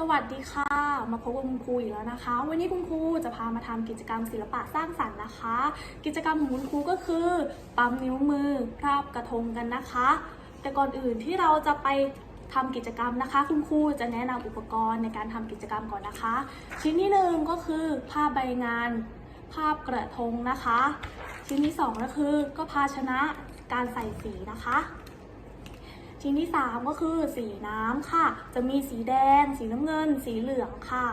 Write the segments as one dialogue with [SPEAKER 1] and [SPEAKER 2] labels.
[SPEAKER 1] สวัสดีค่ะ มาพบกับคุณครูอีกแล้วนะคะ วันนี้คุณครูจะพามาทำกิจกรรมศิลปะสร้างสรรค์นะคะ กิจกรรมของคุณครูก็คือปั๊มนิ้วมือพราบกระทงกันนะคะ แต่ก่อนอื่นที่เราจะไปทำกิจกรรมนะคะ คุณครูจะแนะนำอุปกรณ์ในการทำกิจกรรมก่อนนะคะ ชิ้นที่หนึ่งก็คือภาใบงานภาพกระทงนะคะ ชิ้นที่สองก็คือก็ภาชนะการใส่สีนะคะ ชิ้นที่ 3 ก็คือสีน้ำค่ะ จะมีสีแดง สีน้ำเงิน สีเหลืองค่ะ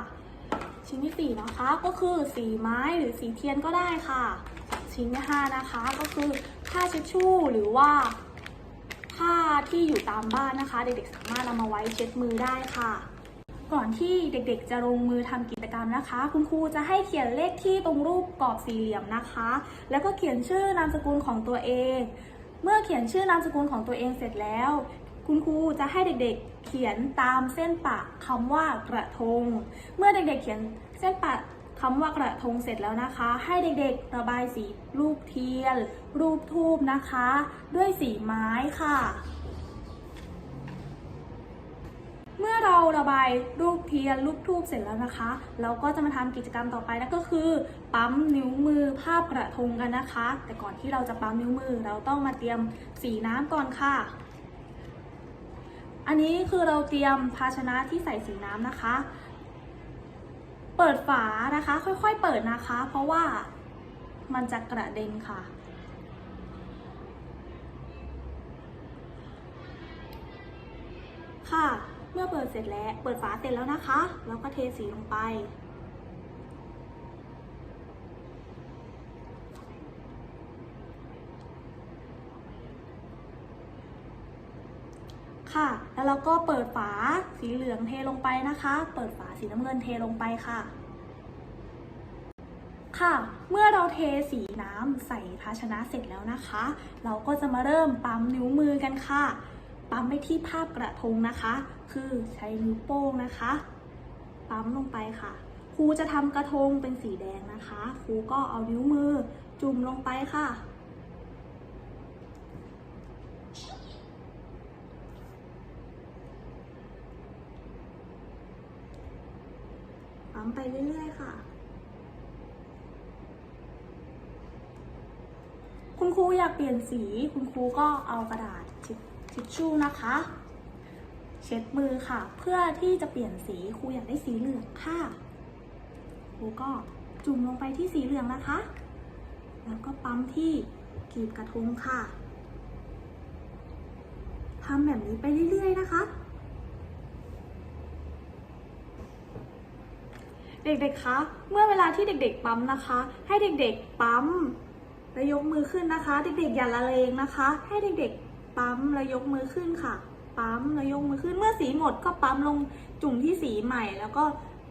[SPEAKER 1] ชิ้นที่ 4 นะคะก็คือสีไม้หรือสีเทียนก็ได้ค่ะ ชิ้นที่ 5 นะคะก็คือผ้าเช็ดชู่หรือว่าผ้าที่อยู่ตามบ้านนะคะ เด็กๆสามารถนำมาไว้เช็ดมือได้ค่ะ ก่อนที่เด็กๆจะลงมือทำกิจกรรมนะคะ คุณครูจะให้เขียนเลขที่ตรงรูปกรอบสี่เหลี่ยมนะคะ แล้วก็เขียนชื่อนามสกุลของตัวเอง เมื่อเขียนชื่อนามสกุลของตัวเองเสร็จแล้ว คุณครูจะให้เด็กๆเขียนตามเส้นปะคำว่ากระทง เมื่อเด็กๆเขียนเส้นปะคำว่ากระทงเสร็จแล้วนะคะ ให้เด็กๆระบายสีรูปเทียน รูปทูบนะคะ ด้วยสีไม้ค่ะ เมื่อเราระบายรูปเทียนรูปทูบเสร็จแล้วนะคะ เราก็จะมาทำกิจกรรมต่อไปนั่นก็คือ ปั๊มนิ้วมือภาพกระทงกันนะคะ แต่ก่อนที่เราจะปั๊มนิ้วมือ เราต้องมาเตรียมสีน้ำก่อนค่ะ อันนี้คือเราเตรียมภาชนะที่ใส่สีน้ำนะคะ เปิดฝานะคะ ค่อยๆเปิดนะคะ เพราะว่ามันจะกระเด็นค่ะ ค่ะ เมื่อเปิดเสร็จแล้ว เปิดฝาเสร็จแล้วนะคะ เราก็เทสีลงไป ค่ะ แล้วเราก็เปิดฝาสีเหลืองเทลงไปนะคะ เปิดฝาสีน้ำเงินเทลงไปค่ะ ค่ะ เมื่อเราเทสีน้ำใส่ภาชนะเสร็จแล้วนะคะ เราก็จะมาเริ่มปั๊มนิ้วมือกันค่ะ ปั๊มไปที่ภาพกระทงนะคะ คือใช้นิ้วโป้งนะคะ ปั๊มลงไปค่ะครูจะทำกระทงเป็นสีแดงนะคะ ครูก็เอานิ้วมือจุ่มลงไปค่ะ ปั๊ มไปเรื่อยๆ ค่ะ คุณครูอยากเปลี่ยนสี คุณครูก็เอากระดาษทิชชชู่นะคะ เช็ดมือค่ะ เพื่อที่จะเปลี่ยนสี ครูอยากได้สีเหลืองค่ะ ครูก็จุ่มลงไปที่สีเหลืองนะคะ แล้วก็ปั๊มที่กีบกระทุงค่ะทำแบบนี้ไปเรื่อยๆ นะคะ เด็กๆ คะ เมื่อเวลาที่เด็กๆ ปั๊มนะคะ ให้เด็กๆ ปั๊มแล้วยกมือขึ้นนะคะ เด็กๆ อย่าละเลงนะคะ ให้เด็กๆ ปั๊มแล้วยกมือขึ้นค่ะ ปั๊มแล้วยกมือขึ้น เมื่อสีหมดก็ปั๊มลงจุ่มที่สีใหม่ แล้วก็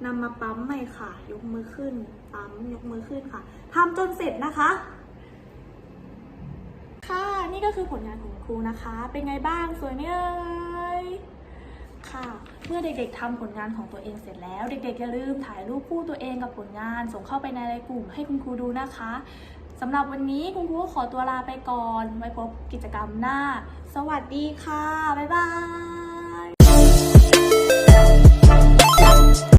[SPEAKER 1] นำมาปั๊มใหม่ค่ะ ยกมือขึ้น ปั๊มยกมือขึ้นค่ะทำจนเสร็จนะคะ ค่ะ นี่ก็คือผลงานของครูนะคะ เป็นไงบ้าง สวยไหมเอ่ย ค่ะ เมื่อเด็กๆทำผลงานของตัวเองเสร็จแล้ว เด็กๆอย่าลืมถ่ายรูปคู่ตัวเองกับผลงาน ส่งเข้าไปในไลน์กลุ่มให้คุณครูดูนะคะสำหรับวันนี้คุณครูขอตัวลาไปก่อน ไว้พบกิจกรรมหน้า สวัสดีค่ะ บ๊ายบาย